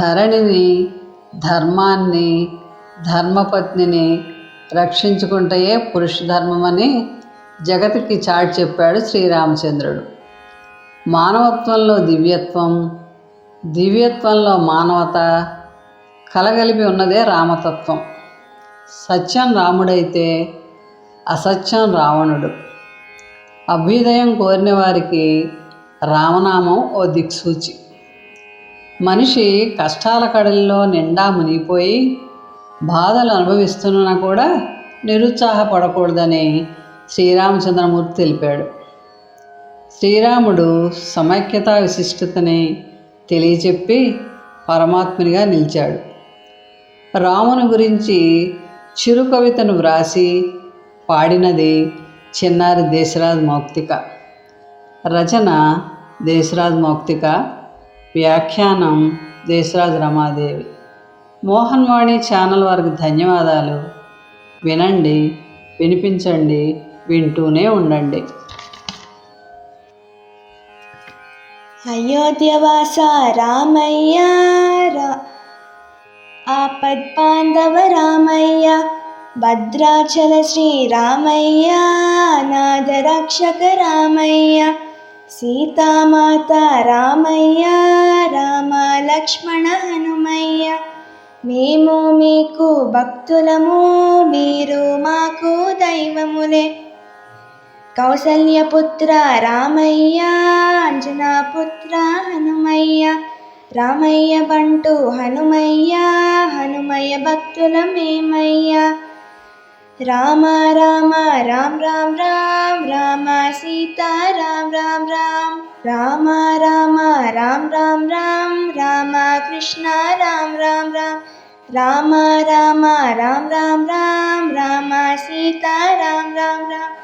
ధరణిని ధర్మాన్ని ధర్మపత్నిని రక్షించుకుంటయే పురుష ధర్మమని జగతికి చాటి చెప్పాడు శ్రీరామచంద్రుడు. మానవత్వంలో దివ్యత్వం దివ్యత్వంలో మానవత కలగలిపి ఉన్నదే రామతత్వం. సత్యం రాముడైతే అసత్యం రావణుడు. అభ్యుదయం కోరిన వారికి రామనామం ఓ దిక్సూచి. మనిషి కష్టాల కడలిలో నిండా మునిగిపోయి బాధలు అనుభవిస్తున్నా కూడా నిరుత్సాహపడకూడదని శ్రీరామచంద్రమూర్తి తెలిపాడు. శ్రీరాముడు సమైక్యత విశిష్టతని తెలియచెప్పి పరమాత్మునిగా నిలిచాడు. రాముని గురించి చిరు కవితను వ్రాసి పాడినది చిన్నారి దేశరాజ్ మౌక్తిక. రచన దేశరాజ్ మౌక్తిక. వ్యాఖ్యానం దేశరాజ్ రమాదేవి. మోహన్ వాణి ఛానల్ వారికి ధన్యవాదాలు. వినండి వినిపించండి వింటూనే ఉండండి. అయోధ్యవాస రామయ్య రా ఆపద్బాంధవ రామయ్య భద్రాచల శ్రీరామయ్య నాదరక్షక రామయ్య సీతామాత రామయ్య రామ లక్ష్మణ హనుమయ్య. మేము మీకు భక్తులము మీరు మాకు దైవములే. కౌసల్యపుత్ర రామయ్య అంజనాపుత్ర హనుమయ్య. రామయ్య బంటు హనుమయ్య హనుమయ్య భక్తుల మేమయ్య. రామ రామ రామ్ రామ్ రామ్ రామ సీతా రామ్ రామ్ రామ్ రామ రామ రామ్ రామ్ రామ్ రామ కృష్ణ రామ్ రామ్ రామ్ రామ రామ రామ్ రామ్ రామ్ రామ సీతా రామ్ రామ్ రామ్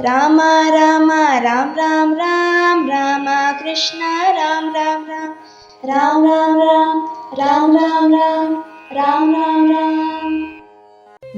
రామ రామ రామ్ రామ్ రామ్ రామ కృష్ణ రామ్ రామ్ రామ్ రామ్ రామ్ రామ్ రామ్ రామ్ రామ్ రామ్ రామ్ రామ్